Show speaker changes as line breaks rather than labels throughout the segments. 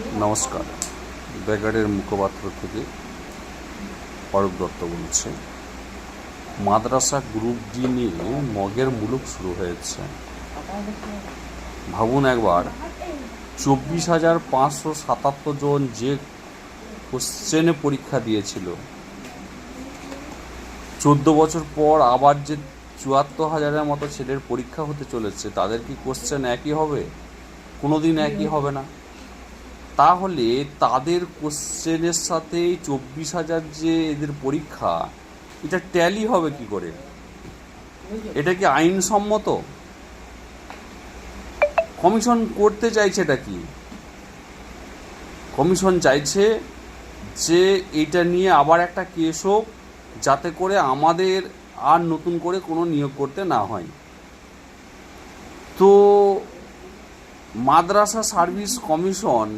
নমস্কার। ব্যাগার্ডের মুখপাত্র থেকে অরূপ দত্ত বলছে। মাদ্রাসা গ্রুপ ডি নিয়ে মগের মুলুক শুরু হয়েছে। ভাবুন একবার, চব্বিশ হাজার পাঁচশো সাতাত্তর জন যে কোশ্চেনে পরীক্ষা দিয়েছিল। চোদ্দ বছর পর আবার যে চুয়াত্তর হাজারের মতো ছেলের পরীক্ষা হতে চলেছে, তাদের কি কোশ্চেন একই হবে? কোনোদিন একই হবে না। তাহলে তাদের কোশ্চেনের সাথে চব্বিশ হাজার যে এদের পরীক্ষা, এটা ট্যালি হবে কি করে? এটা কি আইনসম্মত? কমিশন করতে চাইছে এটা কি? কমিশন চাইছে যে এটা নিয়ে আবার একটা কেস হোক, যাতে করে আমাদের আর নতুন করে কোনো নিয়োগ করতে না হয়। তো মাদ্রাসা সার্ভিস কমিশন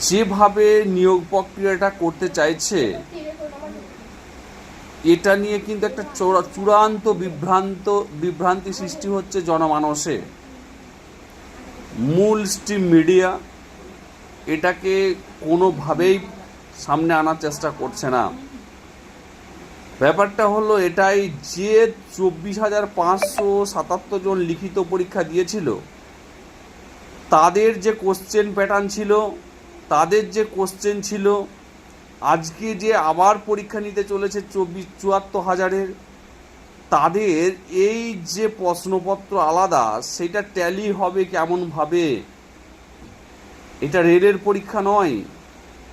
যেভাবে নিয়োগ প্রক্রিয়াটা করতে চাইছে, এটা নিয়ে কিন্তু একটা চূড়া- চূড়ান্ত বিভ্রান্ত, বিভ্রান্তি সৃষ্টি হচ্ছে জনমানসে। মূল স্ট্রিম মিডিয়া এটাকে কোনোভাবেই সামনে আনার চেষ্টা করছে না। ব্যাপারটা হলো এটাই যে চব্বিশ হাজার পাঁচশো সাতাত্তর জন লিখিত পরীক্ষা দিয়েছিল, তাদের যে কোশ্চেন প্যাটার্ন ছিল তাদের যে কোশ্চেন ছিল, আজকে যে আবার পরীক্ষা নিতে চলেছে চব্বিশ চুয়াত্তর হাজারের, তাদের এই যে প্রশ্নপত্র আলাদা, সেটা ট্যালি হবে কেমনভাবে? এটা রেলের পরীক্ষা নয়,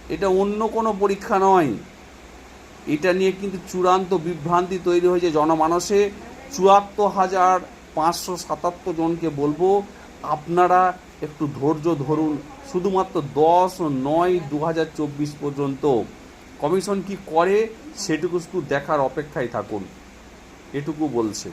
এটা অন্য কোনো পরীক্ষা নয়। এটা নিয়ে কিন্তু চূড়ান্ত বিভ্রান্তি তৈরি হয়েছে জনমানসে। চুয়াত্তর হাজার পাঁচশো সাতাত্তর জনকে বলব আপনারা একটু ধৈর্য ধরুন, শুধুমাত্র দশ নয় দু পর্যন্ত। কমিশন কি করে, সেটুকু শুধু দেখার অপেক্ষায় থাকুন। এটুকু বলছে।